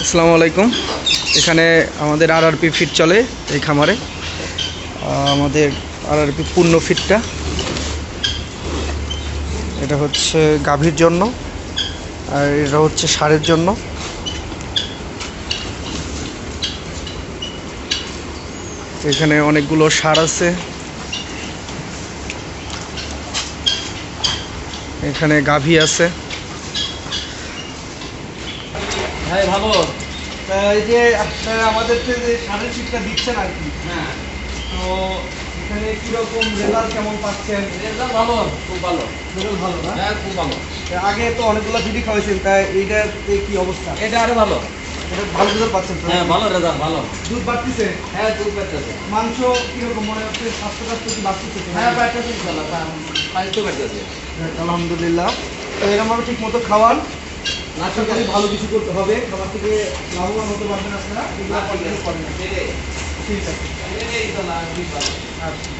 আসসালামু আলাইকুম। এখানে আমাদের আর আরআরপি ফিট চলে এই খামারে। আহ, আর আরআরপি পূর্ণ ফিটটা এটা হচ্ছে গাভীর জন্য আর এটা হচ্ছে সারের জন্য। এখানে অনেকগুলো সার আছে। এখানে গাভী আছে। ভাই ভালো। এই যে আমাদেরকে যে সারের শীতটা দিচ্ছেন আর কি হ্যাঁ। তো এখানে কীরকম রেজাল্ট কেমন পাচ্ছেন? রেজাল্ট ভালো খুব ভালো। রেজাল্ট ভালো না? হ্যাঁ খুব ভালো। আগে তো অনেকগুলো ভিডি খাওয়াইছেন তাই এইটাতে কি অবস্থা? এটা আরও ভালো। এটা ভালো রেজাল্ট পাচ্ছেন হ্যাঁ ভালো রেজাল্ট ভালো। দুধ বাড়তিছে? হ্যাঁ দুধ পেতেছে মাংস কীরকম মনে হচ্ছে স্বাস্থ্য স্বাস্থ্য কি বাড়তেছে? হ্যাঁ পেতেছে ইনশাল্লাহ পাঁচ তো আলহামদুলিল্লাহ। তো এরকম ঠিক মতো খাওয়ান। আশা করি ভালো কিছু করতে হবে সবার থেকে লাভবান হতে পারবেন আপনারা। ঠিক আছে। ইনশাল্লাহ আচ্ছা।